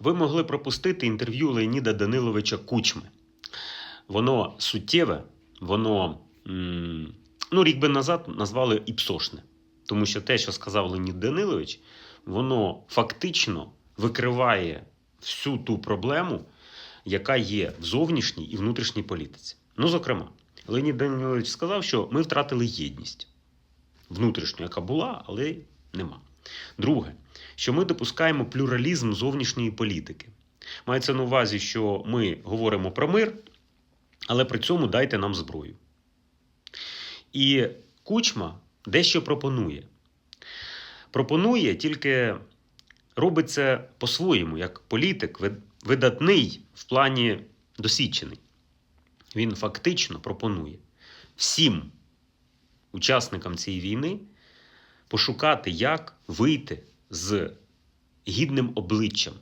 ви могли пропустити інтерв'ю Леоніда Даниловича Кучми. Воно суттєве, воно ну, рік би назад назвали іпсошне. Тому що те, що сказав Леонід Данилович, воно фактично викриває всю ту проблему, яка є в зовнішній і внутрішній політиці. Ну, зокрема, Леонід Данилович сказав, що ми втратили єдність внутрішню, яка була, але нема. Друге, що ми допускаємо плюралізм зовнішньої політики. Мається на увазі, що ми говоримо про мир, але при цьому дайте нам зброю. І Кучма дещо пропонує. Пропонує, тільки робить це по-своєму, як політик, видатний в плані досвідчений. Він фактично пропонує всім учасникам цієї війни пошукати, як вийти з гідним обличчям